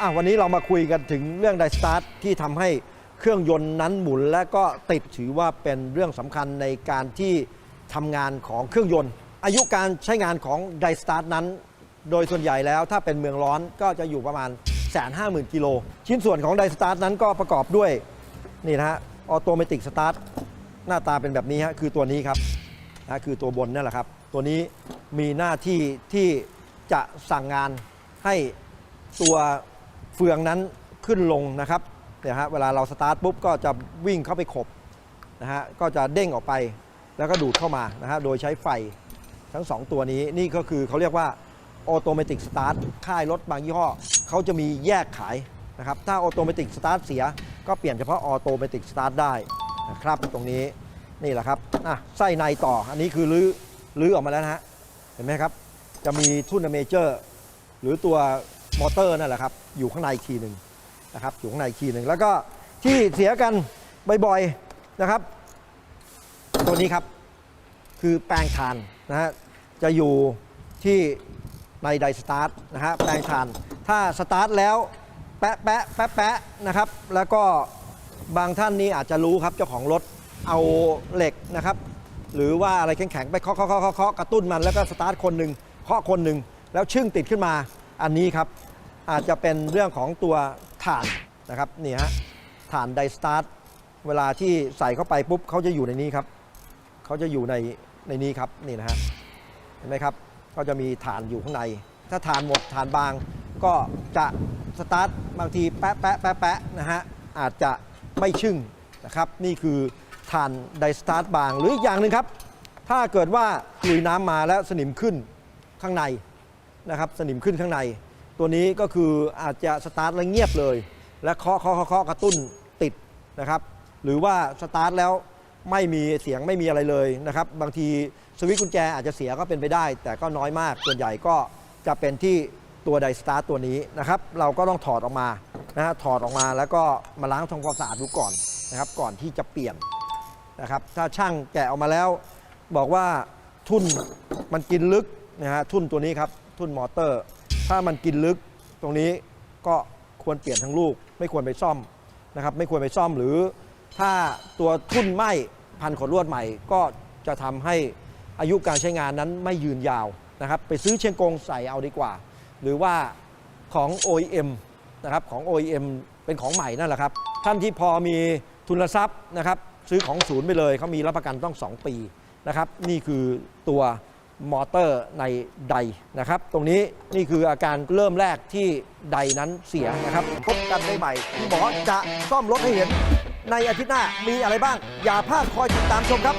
อะวันนี้เรามาคุยกันถึงเรื่องไดสตาร์ทที่ทำให้เครื่องยนต์นั้นหมุนและก็ติดถือว่าเป็นเรื่องสำคัญในการที่ทำงานของเครื่องยนต์ อายุการใช้งานของไดสตาร์ทนั้น โดยส่วนใหญ่แล้วถ้าเป็นเมืองร้อนก็จะอยู่ประมาณ150,000กิโล ชิ้นส่วนของไดสตาร์ทนั้นก็ประกอบด้วย นี่นะฮะออโตเมติกสตาร์ทหน้าตาเป็นแบบนี้ฮะคือตัวนี้ครับนะคือตัวบนนั่นแหละครับ ตัวนี้มีหน้าที่ที่จะสั่งงานให้ตัว เฟืองนั้นขึ้นลงนะครับเนี่ยฮะเวลาเราสตาร์ทปุ๊บก็จะวิ่งเข้าไปขบนะฮะก็จะเด้งออกไปแล้วก็ดูดเข้ามานะฮะโดยใช้ไฟทั้ง 2 ตัวนี้นี่ก็คือเขาเรียกว่าออโตเมติกสตาร์ทค่ายรถบางยี่ห้อเขาจะมีแยกขายนะครับถ้าออโตเมติกสตาร์ทเสีย ก็เปลี่ยนเฉพาะออโตเมติกสตาร์ทได้นะครับตรงนี้นี่แหละครับอะไส้ในต่ออันนี้คือลื้อลื้อออกมาแล้วนะฮะเห็นไหมครับจะมีทุ่นเมเจอร์ หรือตัว มอเตอร์นั่นแหละครับอยู่ข้างในอีกทีหนึ่งนะครับอยู่ข้างในอีกทีหนึ่งแล้วก็ที่เสียกันบ่อยๆนะครับ ตัวนี้ครับคือแปลงทานนะฮะจะอยู่ที่ในไดสตาร์ทนะฮะแปลงทาน ถ้าสตาร์ทแล้วแปะแปะแปะแปะนะครับ แล้วก็บางท่านนี้อาจจะรู้ครับเจ้าของรถเอาเหล็กนะครับ หรือว่าอะไรแข็งๆไปเคาะเคาะเคาะเคาะเคาะกระตุ้นมันแล้วก็สตาร์ทคนหนึ่งเคาะคนหนึ่งแล้วชึ่งติดขึ้นมา อันนี้ครับอาจจะเป็นเรื่องของตัวถ่านนะครับนี่ฮะถ่านไดสตาร์ทเวลาที่ใส่เข้าไปปุ๊บเขาจะอยู่ในนี้ครับเขาจะอยู่ในในนี้ครับนี่นะฮะเห็นไหมครับก็จะมีฐานอยู่ข้างใน ถ้าฐานหมดฐานบาง ก็จะสตาร์ทบางทีแปะแปะแปะแปะนะฮะอาจจะไม่ชึ่งนะครับนี่คือฐานไดสตาร์ทบางหรืออีกอย่างหนึ่งครับ ถ้าเกิดว่าลุยน้ำมาแล้วสนิมขึ้นข้างใน นะครับสนิมขึ้นข้างใน ตัวนี้ก็คืออาจจะสตาร์ทแล้วเงียบเลย และเคาะเคาะเคาะกระตุ้นติดนะครับ หรือว่าสตาร์ทแล้วไม่มีเสียงไม่มีอะไรเลยนะครับ บางทีสวิตช์กุญแจอาจจะเสียก็เป็นไปได้ แต่ก็น้อยมากส่วนใหญ่ก็จะเป็นที่ตัวไดสตาร์ทตัวนี้นะครับ เราก็ต้องถอดออกมานะฮะถอดออกมาแล้วก็มาล้างทำความสะอาดดูก่อนนะครับ ก่อนที่จะเปลี่ยนนะครับ ถ้าช่างแกะออกมาแล้ว บอกว่าทุ่นมันกินลึก นะฮะทุ่นตัวนี้ครับทุ่นมอเตอร์ ถ้ามันกินลึกตรงนี้ก็ควรเปลี่ยนทั้งลูก ไม่ควรไปซ่อมนะครับไม่ควรไปซ่อมหรือ ถ้าตัวทุ่นไหมพันขดลวดใหม่ ก็จะทำให้อายุการใช้งานนั้นไม่ยืนยาวนะครับไปซื้อเชียงกงใส่เอาดีกว่า หรือว่าของ OEM นะครับของ OEM เป็นของใหม่นั่นแหละครับ ท่านที่พอมีทุนทรัพย์นะครับซื้อของศูนย์ไปเลยเขามีรับประกันต้อง 2 ปีนะครับนี่คือตัว มอเตอร์ในไดนะครับ ตรงนี้นี่คืออาการเริ่มแรกที่ไดนั้นเสียนะครับ พบกันได้ใหม่หมอจะซ่อมรถให้เห็น ในอาทิตย์หน้ามีอะไรบ้าง อย่าพลาดคอยติดตามชมครับ